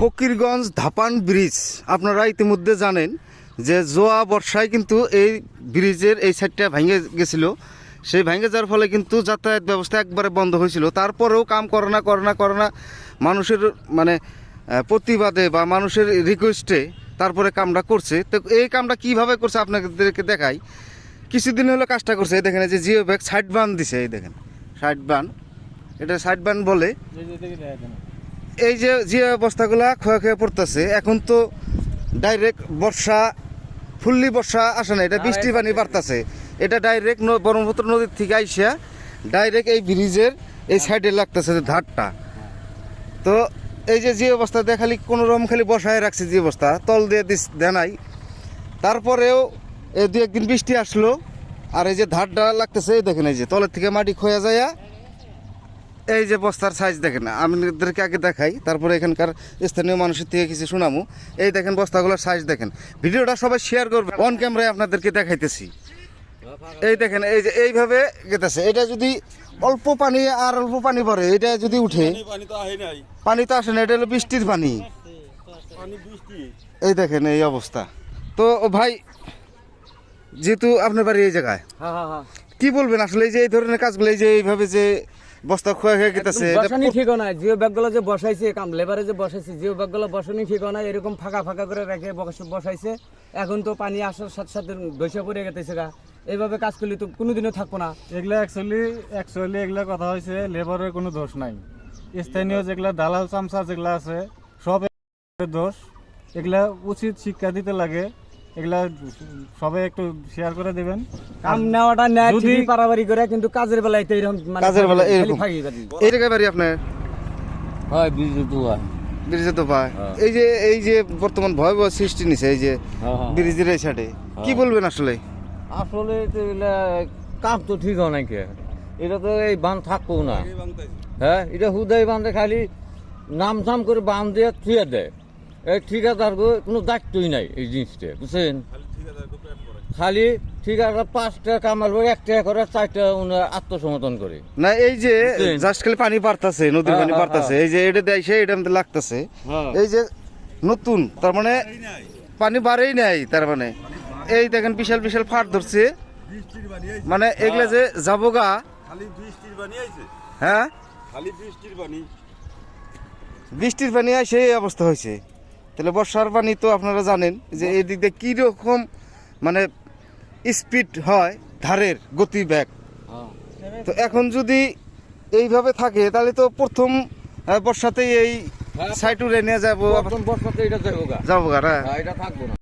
Fakirganj ধাপান bridge. আপনারা ইতিমধ্যে জানেন যে জোয়া বর্ষায় কিন্তু এই ব্রিজের এই সাইডটা ভেঙে গেছিল। সেই ভেঙে যাওয়ার ফলে কিন্তু যাতায়াত ব্যবস্থা একবারে বন্ধ হয়েছিল। তারপরেও কাম করে না করে না করে না মানুষের মানে প্রতিবাদে বা মানুষের রিকোয়েস্টে তারপরে কামটা করছে। তো এই কামটা কীভাবে করছে আপনাদেরকে দেখাই। কিছুদিন হলো কাজটা করছে। এই দেখেন যে জিও ব্যাগ, সাইড বান দিছে, এই দেখেন, সাইড বান। এটা সাইড বান বলে এই যে যে অবস্থাগুলা ক্ষয় ক্ষয়ে পড়তেছে এখন তো ডাইরেক্ট বর্ষা ফুল্লি বর্ষা আসে না এটা বৃষ্টি পানি বাড়তেছে। এটা ডাইরেক্ট ব্রহ্মপুত্র নদীর থেকে আইসা ডাইরেক্ট এই ব্রিজের এই সাইডে লাগতেছে যে ধারটা। তো এই যে যে অবস্থা দেখালি কোনো রকম খালি বসায় রাখছে যে অবস্থা তল দিয়ে দিস দেনাই তারপরেও এই দু একদিন বৃষ্টি আসলো আর এই যে ধারটা লাগতেছে এই দেখেন এই যে তলের থেকে মাটি খোয়া যায় এই যে বস্তার সাইজ দেখেন আপনাদেরকে আগে দেখাই তারপরে এখানকার স্থানীয় মানুষের থেকে কিছু শোনামু এই দেখেন বস্তাগুলোর সাইজ দেখেন। ভিডিওটা সবাই শেয়ার করবে অন ক্যামেরায় আপনাদেরকে দেখাইতেছি। এই দেখেন এই যে এইভাবে গেতেছে। এটা যদি অল্প পানি আর অল্প পানি পড়ে এটা যদি উঠে পানি পানি তো আহে নাই। পানি তো আসে না এটা হলো বৃষ্টির পানি। পানি এই দেখেন এই অবস্থা। তো ভাই যেহেতু আপনার বাড়ি এই জায়গায় হ্যাঁ হ্যাঁ হ্যাঁ। কি বলবেন আসলে এই যে এই ধরনের কাজগুলো এই যে এইভাবে যে বস্তা খোয়া গেতেছে এটা বসানি ঠিক নাই জিও ব্যাগগুলো যে বসাইছে কাম লেবারে যে বসাইছে জিও ব্যাগগুলো বসানি ঠিক নাই এরকম ফাঁকা ফাঁকা করে রেখে বস- বসাইছে। এখন তো পানি আসার সাথে সাথে দইসা পড়ে গেতেছে গা। এইভাবে কাজ করলে তো কোনোদিনও থাকব না। এগুলা অ্যাকচুয়ালি অ্যাকচুয়ালি এগুলা কথা হয়েছে লেবারের কোনো দোষ নাই। স্থানীয় যেগুলা দালাল চামচা যেগুলা আছে সব দোষ। এগুলা উচিত শিক্ষা দিতে লাগে। এগুলা সবাই একটু শেয়ার করে দেবেন। কাম নেওয়াটা নেয় যদি- পারাবারি করে কিন্তু কাজের বেলায় তো এরকম মানে কাজের বেলায় এরকম। এই জায়গায় বাড়ি আপনার? হয় দুয়া ব্রিজে তো পায়। এই যে এই যে বর্তমান ভয়াবহ সৃষ্টি নিছে এই যে। ব্রিজের এই সাইডে কি বলবেন আসলে? আসলে তো কাম তো ঠিক হয় নাকি এটা তো এই বান থাকব না। হ্যাঁ এটা হুদাই বান্ধে খালি নাম সাম করে বান দিয়ে থুয়ে দেয়। এই ঠিকাদার কোনো দায়িত্বই নাই এই জিনিসটা বুঝছেন? খালি ঠিকাদার পাঁচটা কামাল এক টাকা করে চারটা উনি আত্মসমর্থন করে। না এই যে জাস্ট খালি পানি পারতাছে নদীর হ্যাঁ, পানি হ্যাঁ, পারতাছে এই যে এটা দেয় সে এটা লাগতাছে। হ্যাঁ। এই যে নতুন তার মানে পানি বাড়েই নাই তার মানে। এই দেখেন বিশাল বিশাল ফাট ধরছে। মানে এগুলা যে যাবোগা গা। বৃষ্টির হ্যাঁ? বৃষ্টির পানি বৃষ্টির পানি আসে এই অবস্থা হয়েছে। তাহলে বর্ষার পানি তো আপনারা জানেন যে এই দিক দিয়ে কীরকম মানে স্পিড হয় ধারের গতি ব্যাগ তো এখন যদি এইভাবে থাকে তাহলে তো প্রথম বর্ষাতেই এই সাইটুরে নিয়ে যাব। বর্ষাতে এটা যাব যাব হ্যাঁ, এটা থাকব না।